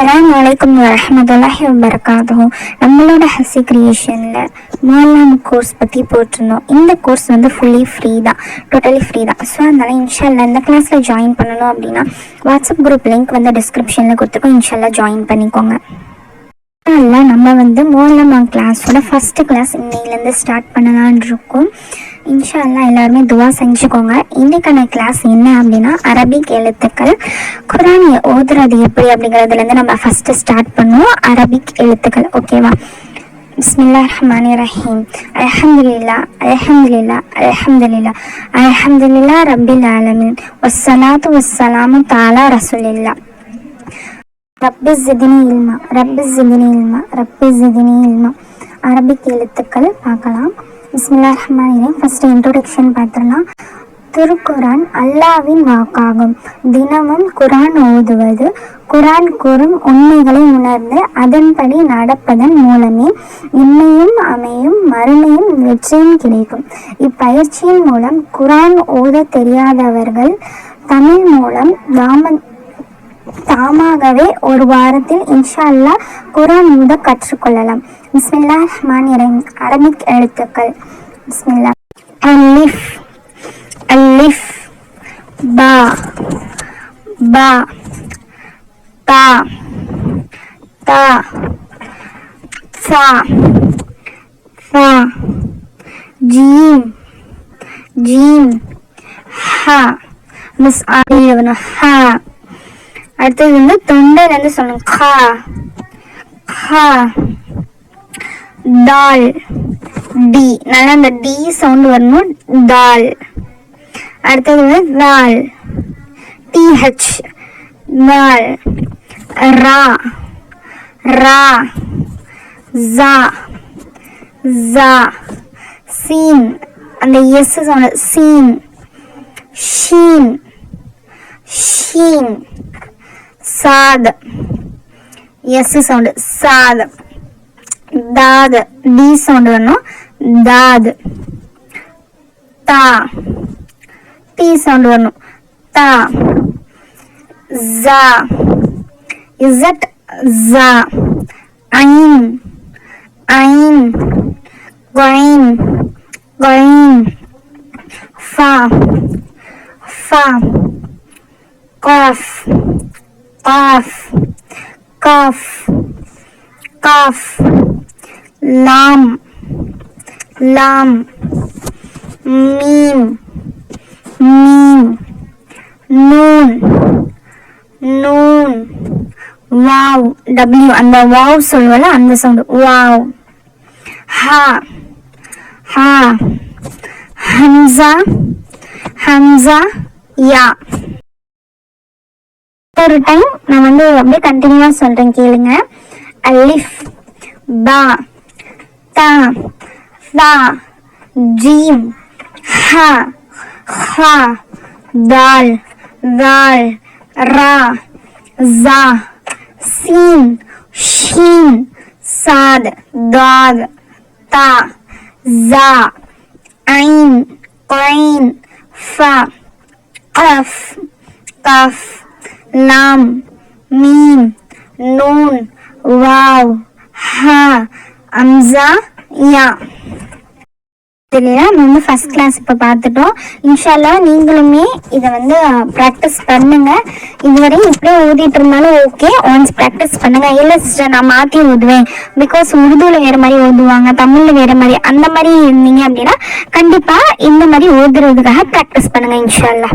அஸ்லாம் வலைக்கம் வரஹ்மத்துல்லாஹி வபரகாத்துஹு. நம்மளோட ஹசி கிரியேஷனில் மாலாம் கோர்ஸ் பற்றி போட்டிருந்தோம். இந்த கோர்ஸ் வந்து ஃபுல்லி ஃப்ரீ தான். டோட்டலி ஃப்ரீ தான். ஸோ அதனால் இன்ஷால்லா இந்த கிளாஸில் ஜாயின் பண்ணணும் அப்படின்னா வாட்ஸ்அப் குரூப் லிங்க் வந்து டிஸ்கிரிப்ஷனில் கொடுத்துருக்கோம் இன்ஷால்லா ஜாயின் பண்ணிக்கோங்க. இல்லை நம்ம வந்து மோர்லமா கிளாஸோட ஃபஸ்ட்டு கிளாஸ் இன்னையிலேருந்து ஸ்டார்ட் பண்ணலான் இருக்கோம். இன்ஷா எல்லாருமே துவா செஞ்சுக்கோங்க. இன்னைக்கான கிளாஸ் என்ன அப்படின்னா அரபிக் எழுத்துக்கள். குரான் ஓதுறது எப்படி அப்படிங்கிறதுலேருந்து நம்ம ஃபஸ்ட்டு ஸ்டார்ட் பண்ணுவோம். அரபிக் எழுத்துக்கள் ஓகேவா பிஸ்மில்லா ரஹ்மான் ரஹீம். அலஹம்துல்லா அலஹம்துல்லா அலஹம்துல்லா அலஹம்துல்லா ரபில் ஆலமின். ஒசலாத்து ஒசலாமு தாலா ரசூலில்லா ரப்பி ஜிதினி இல்மா ரப்பி ஜிதினி இல்மா ரப்பி ஜிதினி இல்மா. அரபிக் எழுத்துக்கள் பார்க்கலாம். பிஸ்மில்லா ரஹ்மான் ரஹீம். ஃபர்ஸ்ட் இன்ட்ரோடக்ஷன் பார்த்துடலாம். திருக்குரான் அல்லாவின் வாக்காகும். தினமும் குரான் ஓதுவது குரான் கூறும் உண்மைகளை உணர்ந்து அதன்படி நடப்பதன் மூலமே இன்மையும் அமையும் மறுமையும் வெற்றியும் கிடைக்கும். இப்பயிற்சியின் மூலம் குரான் ஓத தெரியாதவர்கள் தமிழ் மூலம் தாம தாமாகவே ஒரு வாரத்தில் இன்ஷா அல்லாஹ் குரான் ஓத கற்றுக்கொள்ளலாம். பிஸ்மில்லா ரஹ்மான் ரஹீம். அரபிக் எழுத்துக்கள். பிஸ்மில்லா அலிஃப் அலிஃப் பா. பா. தா. தா. சா. சா ஜீம். ஜீம். ஹா. மிஸ் ஆ ஹா. அடுத்தது வந்து தொண்டையில இருந்து சொல்லணும். கா. கா. தால் டி. நல்லா அந்த டி சவுண்ட் வரணும். தால் அடுத்தது வந்து தால் டிஹெச் தால் ரா. ரா. ஜா. ஜா. சீன். அந்த எஸ் சவுண்ட் சீன். ஷீன். ஷீன். சாத். எஸ் சவுண்டு சாத். தாத். டி சவுண்டு வரணும் தாத். தா. டி சவுண்டு வரணும் தா. ஜா. இசட் ஜா. ஐன். ஐன். கொயின். கொயின். ஃபா. ஃபா. قاف قاف قاف قاف لام لام ميم ميم نون நூன் வாவ் டபிள்யூ அந்த வாவ் சொல்லுவல அந்த சவுண்டு வாவ் ஹா ஹா ஹம்சா ஹம்சா யா ஒரு டைம் நான் வந்து அப்படியே கண்டினியூவா சொல்றேன் கேளுங்க. அலிஃப் பா தா தா ஜீம் ஹ ஹ தால் தால் ரா ஜா சீன் ஷீன் சாத் தாத் தா ஜா ஐன் கொயின் ஃப கஃப் கஃப். நாம் மீம் நூன் வாவ் ஹா அம்சா யா. தெரியல நம்ம வந்து ஃபர்ஸ்ட் கிளாஸ் இப்போ பார்த்துட்டோம். இன்ஷால்லா நீங்களுமே இதை வந்து ப்ராக்டிஸ் பண்ணுங்க. இதுவரையும் இப்படியே ஓதிட்டு இருந்தாலும் ஓகே ஒன்ஸ் ப்ராக்டிஸ் பண்ணுங்க. இல்லை சிஸ்டர் நான் மாற்றி ஓதுவேன். பிகாஸ் உருதுவில் வேற மாதிரி ஓதுவாங்க தமிழில் வேற மாதிரி அந்த மாதிரி இருந்தீங்க அப்படின்னா கண்டிப்பாக இந்த மாதிரி ஓதுறதுக்காக ப்ராக்டிஸ் பண்ணுங்க இன்ஷால்லா